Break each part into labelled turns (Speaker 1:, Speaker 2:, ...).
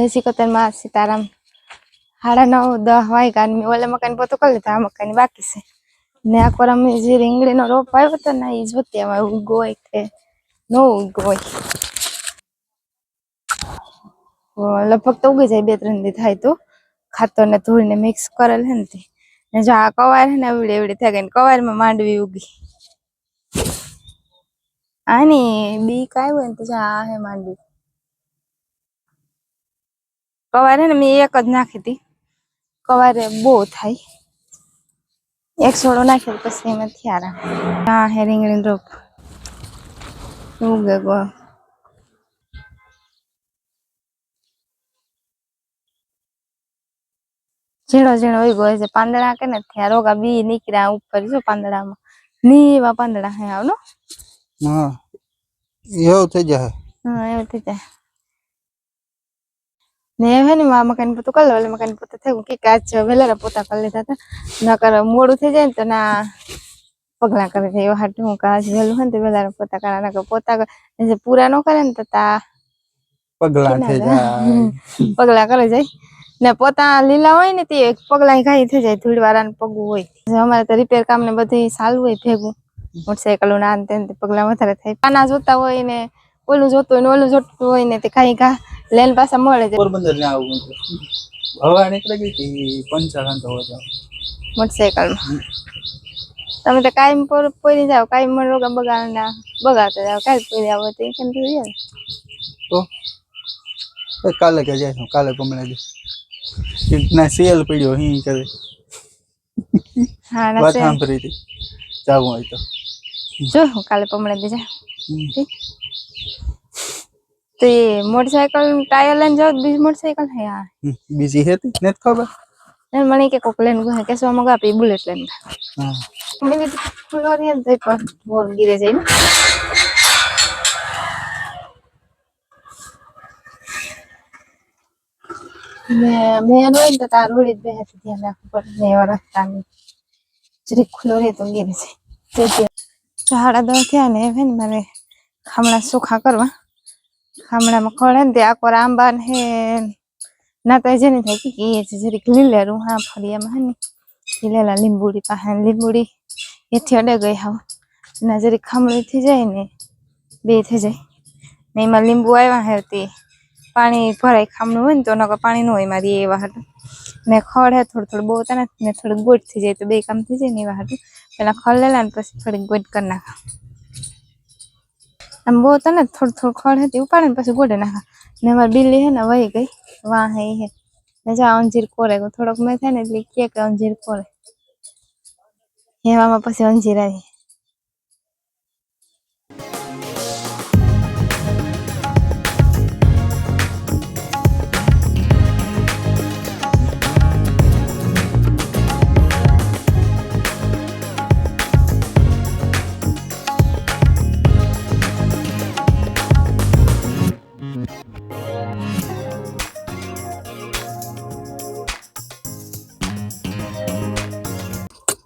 Speaker 1: જય માં સીતારામ સાડા નવ દસ વાગ્યા મેં ઓલા મકાન પોતો કરી લીધો, આ મકાન બાકી છે. ને આ કોર અમે જે રીંગણીનો રોપ આવ્યો હતો ને એ જોતી એમાં ઉગો હોય કે ન ઉગો હોય. લગભગ તો ઉગી જાય બે ત્રણ દી થાય તો. ખાતર ને ધૂળને મિક્સ કરેલ હે ને ને જો આ કવાર હે ને એવડી એવડી થઈ ગઈ ને કવારમાં માંડવી ઉગી. આની બી કાય હોય ને તો જા, આ હે માંડવી. કવારે ને મેં એક જ નાખી હતી. કવારે બહુ થાય. એક સોડો નાખ્યો પછી એમાં થયા હા હે રીંગણી રોપ. ઉગે ગો ઝીણો ઝીણો હોય ગયો છે. પાંદડા કે ને ત્યાં રોગા બી નીકળ્યા ઉપર. જો પાંદડામાં? ની એવા પાંદડા હે આવનો
Speaker 2: હા એવું થઈ જાય.
Speaker 1: હા એવું થઈ જાય. ને હે ને મકાન પોતું કરી લો મકાન પોતું થયું. કે કાચ વહેલા પોતા કરી લીધા હતા. નકર મોડું થઈ જાય ને તો ના પગલા કરે છે. એવા હાટું હું કાચ વહેલું હોય ને તો વહેલા પોતા કરે નકર પોતા જે પૂરા ન કરે ને તો તા
Speaker 2: પગલા થઈ જાય.
Speaker 1: પગલા કરે જાય. ને પોતા લીલા હોય ને તે પગલા ઘાઈ થઈ જાય ધૂળ વાળાને પગવું હોય. અમારે તો રિપેર કામ ને બધું સારું હોય ભેગું. મોટરસાયકલ ના પગલા વધારે થાય. પાના જોતા હોય ને ઓલું જોતું હોય ને ઓલું જોતું હોય ને તે કાંઈ ઘા લેન પાછા મળે છે.
Speaker 2: પોરબંદર ને આવું હવા નીકળી ગઈ હતી પંચાવન તો હોય.
Speaker 1: મોટરસાયકલમાં. તમે તો કાયમ પર પોરી જાવ કાયમ મને રોગા બગાડના બગાડતા જાવ કાલ પોરી આવો તો કેમ થઈ જાય
Speaker 2: તો? કાલે કે જાય કાલે કમળે દે ના સેલ પડ્યો હી કરે
Speaker 1: હા ના
Speaker 2: વાત સાંભળી હતી. જાવું હોય તો.
Speaker 1: જો કાલે પમણે બીજા
Speaker 2: હમ.
Speaker 1: તો એ મોટરસાયકલ ટાયર લઈને જાવ તો બીજી મોટરસાયકલ હે હા
Speaker 2: હમ. બીજી હતી? નથી ખબર?
Speaker 1: એને મને કે કોક લઈને ગયો કે સો મગા આપી બુલેટ લઈને
Speaker 2: હા.
Speaker 1: મેં કીધું ખુલ્લો રહે ને તો પણ બોર ગીરે જાય ને મેં મેં ને તો તાર રોડી જ બેહતી ધ્યાન રાખવું પડે ને એવા રસ્તાની. જરીક ખુલ્લો રહે તો ગીરે જાય સાડા દસ થયા ને હવે ને મારે ખામણા સુખા કરવા. ખામણામાં ખડે ને તે આખો આંબા ને હે ના. તો જેની થાય કે એ છે જરીક હા ફળિયામાં હે ને. લીલેલા લીંબુડી પાસે લીંબુડી એથી અડે ગઈ હાવ. ના જરીક ખામણી થઈ જાય ને, બે થઈ જાય. ને એમાં લીંબુ આવ્યા હે તે. પાણી ભરાય ખામણું હોય ને તો, નકર પાણી ન હોય મારી એવા હતું ને ખડ હે થોડું થોડું બહુ તને ને થોડુંક ગોટ થઈ જાય તો બે કામ થઈ જાય ને એવા હતું પેલા ખડ લેલા ને પછી થોડીક ગોટ કરી નાખા. આમ બહુ તને થોડું થોડું ખડ હતી ઉપાડે ને પછી ગોડે નાખા ને અમારી બિલ્લી હે ને વહી ગઈ, વાહ હે હે. ને જા અંજીર કોરે, થોડોક મેં થાય ને એટલે કે અંજીર કોરે. હેવામાં પછી અંજીર આવી.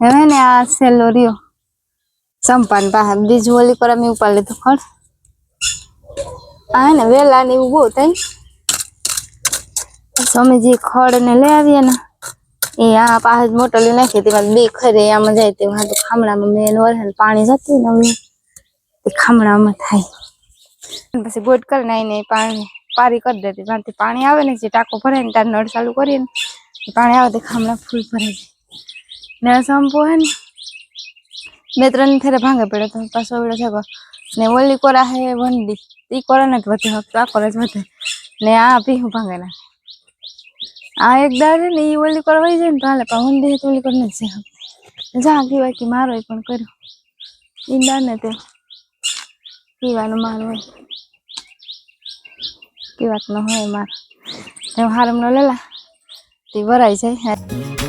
Speaker 1: હવે ને આ સેલો રહ્યો. સંપાન પાસે બીજું ઓલી પર અમે ઉપાડ લીધું ખર આ ને વેલા ને એવું બહુ થાય અમે જે ખડ ને લઈ આવીએ ને, એ આ પાસે મોટો લઈ નાખીએ તેમાં બે ખરે આમાં જાય તે તો ખામણામાં મેન વરે પાણી જતું ને અમે તે ખામણામાં થાય. પછી ગોટ કરીને આવીને પાણી પારી કરી દેતી. ત્યાંથી પાણી આવે ને, જે ટાંકો ભરાય ને ત્યાં નળ ચાલુ કરીએ ને પાણી આવે તે ખામણા ફૂલ ભરાઈ જાય. ને સંપો હે ને બે ત્રણ ફેરે ભાંગે પડે તો પાછો એવડો છે ને ઓલી કોરા હે વંડી ઈ કોરા ને જ વધે હક આ કોરા જ વધે ને આ ભીહું ભાંગે ના આ એક દાડે ને ઈ ઓલી કોરા વહી જાય ને તો હાલે પણ વંડી તો ઓલી કોર ને છે જા કીવાય કે મારો પણ કર્યો ઈંડા ને તે પીવાનું મારું હોય ન હોય માર તે હારમ નો લેલા તે ભરાઈ જાય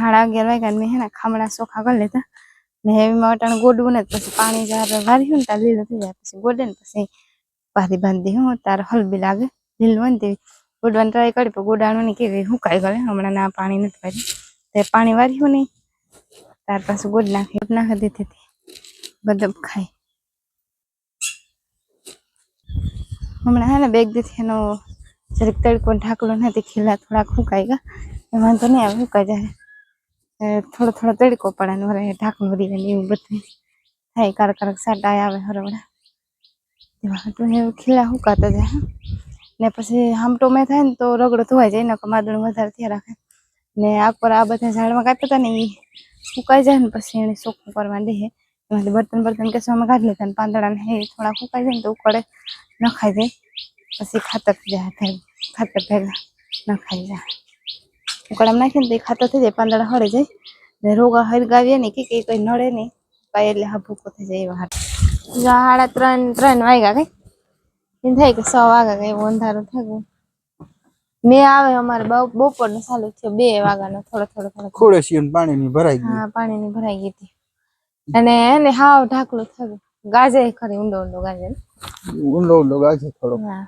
Speaker 1: સાડા અગિયાર વાગ્યા મેં હે ને ખામણા ચોખા કરી લેતા ને હેવીમાં અટાણે ગોડવું ને પછી પાણી જ્યારે વાર્યું ને ત્યારે લીલું થઈ જાય. પછી ગોડે ને પછી પાથી બાંધી હું, તારે હલબી લાગે. લીલું હોય ને તેવી. ગોડવાની ટ્રાય કરી, પણ ગોડાણું ને કેવી હુકાઈ ગયો. હમણાં ના પાણી નથી વાર્યું. તે પાણી વાર્યું નહીં. ત્યાર પાછું ગોડ નાખી નાખી દીધી હતી. ગદબ ખાઈ. હમણાં હે ને બેગ દીધી એનો જરીક તડકો ઢાકલો નથી ખીલા થોડાક હુકાઈ ગયા. એ વાંધો નહીં આવે હુકાઈ જાય. થોડો થોડો તડકો પડે ને વરે ઢાંકણું જાય ને એવું બધું થાય. કારક કારક સાટા આવે હરવડા. એવા હતું એવું ખીલા હુકાતા જાય ને પછી હામટો મેં થાય ને તો રગડો ધોવાઈ જાય ને માદણ વધારે થયા રાખે. ને આગ પર આ બધા ઝાડમાં કાપ્યા હતા ને એ સુકાઈ જાય ને પછી એને ચોખ્ખું કરવા દે એમાંથી બર્તન બર્તન કેસવામાં કાઢી લેતા ને પાંદડા ને થોડા સુકાઈ જાય ને તો ઉકળે, નખાઈ જાય. પછી ખાતર જાય ખાતર ભેગા નખાઈ જાય. ઉકળામાં નાખીને તો ખાતર થઈ જાય પાંદડા હળી જાય ને રોગા હળગાવીએ ને કે કઈ કઈ નડે નહીં પાય એટલે હા ભૂકો થઈ જાય એવા સાડા ત્રણ ત્રણ વાગ્યા કઈ એમ થાય કે સો વાગ્યા કઈ અંધારું થઈ ગયું મેં આવે અમારે બપોરનું ચાલુ થયો બે વાગ્યાનો થોડો થોડો થોડો
Speaker 2: પાણી પાણીની ભરાઈ ગઈ
Speaker 1: હા પાણીની ભરાઈ ગઈ હતી અને એને હાવ ઢાકલું થયું ગાજે ખરી ઊંડો ઊંડો ગાજે ને.
Speaker 2: ઊંડો ઊંડો ગાજે થોડો
Speaker 1: હા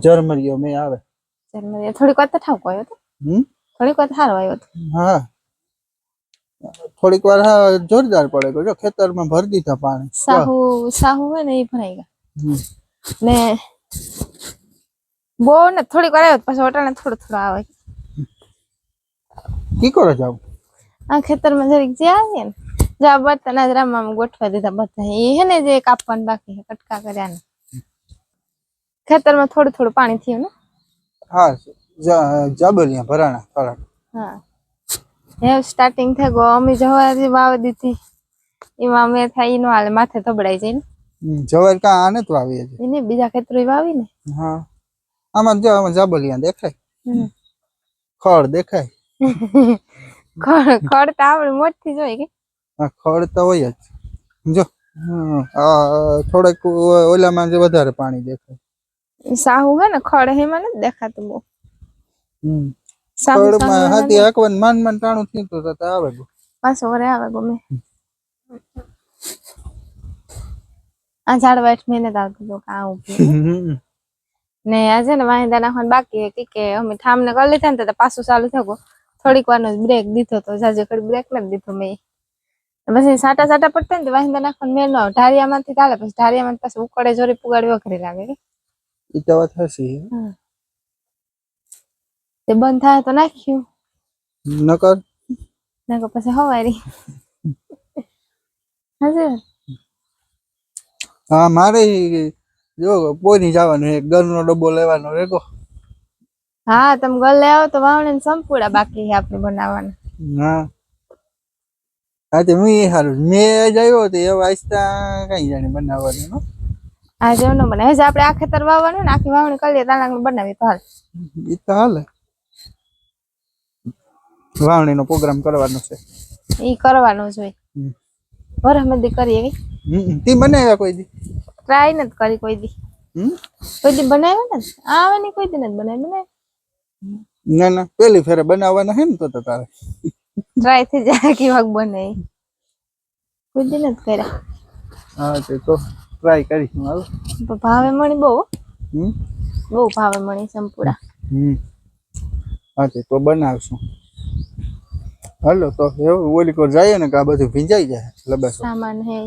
Speaker 2: ઝરમરિયો મેં આવે
Speaker 1: જરમરિયો થોડીક વાર તો ઠાકો આવ્યો હતો
Speaker 2: હમ?
Speaker 1: થોડીક વાર સારો આવ્યો
Speaker 2: હા. થોડીક વાર જોરદાર પડે ગયો જો ખેતરમાં ભરી દીધા પાણી.
Speaker 1: સાહુ સાહુ હોય ને એ ભરાઈ ગયા. ને બહુ ને થોડીક વાર આવ્યો પછી વટાણે થોડો થોડો આવે.
Speaker 2: કી કરો જાવ
Speaker 1: આ ખેતરમાં જરીક જે આવીએ ને જા બર્તન આજ રામમાં ગોઠવા દીધા બધા. એ હે ને જે કાપવાનું બાકી કટકા કર્યા ને ખેતરમાં થોડું થોડું પાણી થયું ને?
Speaker 2: હા જાબલિયા ભરાણા થોડાક
Speaker 1: હા. હે સ્ટાર્ટિંગ થઈ ગયો. અમે જવારી વાવ દીધી એમાં મેં થાય નો હાલ માથે તબડાઈ જાય ને.
Speaker 2: જવાર કા આને તો આવી છે
Speaker 1: એને બીજા ખેતરો વાવી ને.
Speaker 2: હા. આમાં જો આમાં જાબલિયા દેખાય. ખડ દેખાય.
Speaker 1: ખડ ખડ તો આપણે મોટી જોઈ કે.
Speaker 2: હા ખડ તો હોય જ. જો થોડાક ઓલામાં જે વધારે પાણી દેખાય.
Speaker 1: સાહુ હે ને ખડ હેમાં નથી દેખાતું બહુ. સાહુ
Speaker 2: હાથી હાંકવાનું માન માન ટાણું થયું તો તો આવે બહુ.
Speaker 1: પાછો વરે આવે ગમે આ ઝાડ વાઈટ મહેનત આવતી તો કા
Speaker 2: ઊભી
Speaker 1: ને આજે ને વાહિંદા નાખવાનું બાકી હતી કે અમે ઠામને કરી લીધા ને તો પાછું ચાલુ થયો થોડીક વાર બ્રેક દીધો તો જાજે ખડી બ્રેક નથી દીધો મેં. પછી સાટા સાટા પડતા ને તો વાહિંદા નાખવાનું મેં નો. ઢારિયામાંથી ચાલે પછી ઢારિયામાં પાછું ઉકળે જોરી પુગાડી વખરી લાગે.
Speaker 2: એ તો વાત હસી
Speaker 1: તે બંધ થાય તો નાખ્યું
Speaker 2: નકર
Speaker 1: નકર પછી હવારી હાજર
Speaker 2: હા મારે જો પોની જવાનું એક ઘરનો ડબ્બો લેવાનો રેગો
Speaker 1: હા તમે ગલે આવો તો વાવણી સંપૂર્ણ બાકી છે આપણે બનાવવાના
Speaker 2: હા હા તે હું એ સારું મેં જ આવ્યો તો એ વાંચતા કઈ જાણે બનાવવાનું હો.
Speaker 1: આ જેવું મને હજી આપણે આ ખેતર વાવવાનું ને આખી વાવણી કરીએ તાણા બનાવી તો હાલ
Speaker 2: એ તો હાલે વાવણીનો પ્રોગ્રામ કરવાનો છે.
Speaker 1: ઈ કરવાનો જ હોય.
Speaker 2: હમ.
Speaker 1: વરહમદી કરીએ કે
Speaker 2: હમ, તી બનાવ્યા કોઈ દી?
Speaker 1: ટ્રાય નથી કરી કોઈ દી? કોઈ દી બનાવ્યા ને આવે નહીં કોઈ દી નથી બનાવી બનાવી
Speaker 2: ના ના. પેલી ફેરે બનાવવાના હે ને તો તારે.
Speaker 1: ટ્રાય થઈ જાય કે વાગ બને કોઈ દી નથી કર્યા.
Speaker 2: હા તે તો ટ્રાય કરીશું હાલો.
Speaker 1: ભાવે મણી બહુ? બહુ ભાવે મણી સંપૂરા.
Speaker 2: હમ. હા તે તો બનાવશું. હાલો, તો એવું ઓલી કોર જઈએ ને કે આ બધું ભીંજાઈ જાય બસ
Speaker 1: સામાન હે.